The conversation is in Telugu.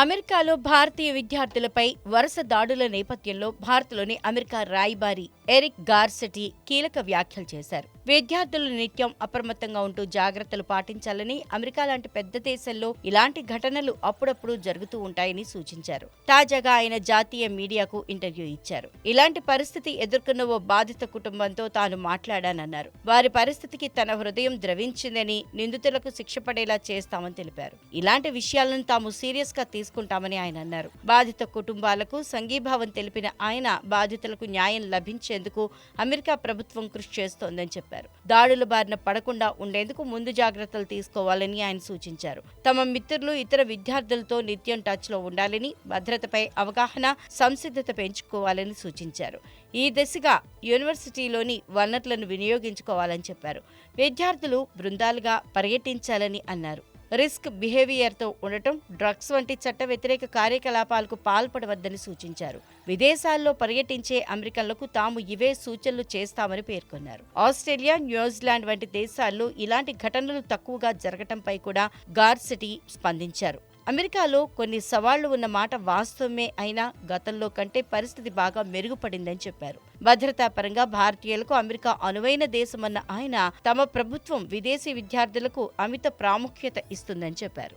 అమెరికాలో భారతీయ విద్యార్థులపై వరుస దాడుల నేపథ్యంలో భారత్లోని అమెరికా రాయబారి ఎరిక్ గార్సెటీ కీలక వ్యాఖ్యలు చేశారు. విద్యార్థులు నిత్యం అప్రమత్తంగా ఉంటూ జాగ్రత్తలు పాటించాలని అమెరికా లాంటి పెద్ద దేశంలో ఇలాంటి ఘటనలు అప్పుడప్పుడు జరుగుతూ ఉంటాయని సూచించారు. తాజాగా ఆయన జాతీయ మీడియాకు ఇంటర్వ్యూ ఇచ్చారు. ఇలాంటి పరిస్థితి ఎదుర్కొన్న ఓ బాధిత కుటుంబంతో తాను మాట్లాడానన్నారు. వారి పరిస్థితికి తన హృదయం ద్రవించిందని నిందితులకు శిక్ష పడేలా చేస్తామని తెలిపారు. ఇలాంటి విషయాలను తాము సీరియస్గా తీసుకుంటామని ఆయన అన్నారు. బాధిత కుటుంబాలకు సంఘీభావం తెలిపిన ఆయన బాధితులకు న్యాయం లభించేందుకు అమెరికా ప్రభుత్వం కృషి చేస్తోందని చెప్పారు. దాడుల బారిన పడకుండా ఉండేందుకు ముందు జాగ్రత్తలు తీసుకోవాలని ఆయన సూచించారు. తమ మిత్రులు ఇతర విద్యార్థులతో నిత్యం టచ్లో ఉండాలని భద్రతపై అవగాహన సంసిద్ధత పెంచుకోవాలని సూచించారు. ఈ దిశగా యూనివర్సిటీలోని వనరులను వినియోగించుకోవాలని చెప్పారు. విద్యార్థులు బృందాలుగా పర్యటించాలని అన్నారు. రిస్క్ బిహేవియర్తో ఉండటం డ్రగ్స్ వంటి చట్ట వ్యతిరేక కార్యకలాపాలకు పాల్పడవద్దని సూచించారు. విదేశాల్లో పర్యటించే అమెరికన్లకు తాము ఇవే సూచనలు చేస్తామని పేర్కొన్నారు. ఆస్ట్రేలియా న్యూజిలాండ్ వంటి దేశాల్లో ఇలాంటి ఘటనలు తక్కువగా జరగటంపై కూడా గార్సిటీ స్పందించారు. అమెరికాలో కొన్ని సవాళ్ళు ఉన్న మాట వాస్తవమే అయినా గతంలో కంటే పరిస్థితి బాగా మెరుగుపడిందని చెప్పారు. భద్రతా పరంగా భారతీయులకు అమెరికా అనువైన దేశమన్న ఆయన తమ ప్రభుత్వం విదేశీ విద్యార్థులకు అమిత ప్రాముఖ్యత ఇస్తుందని చెప్పారు.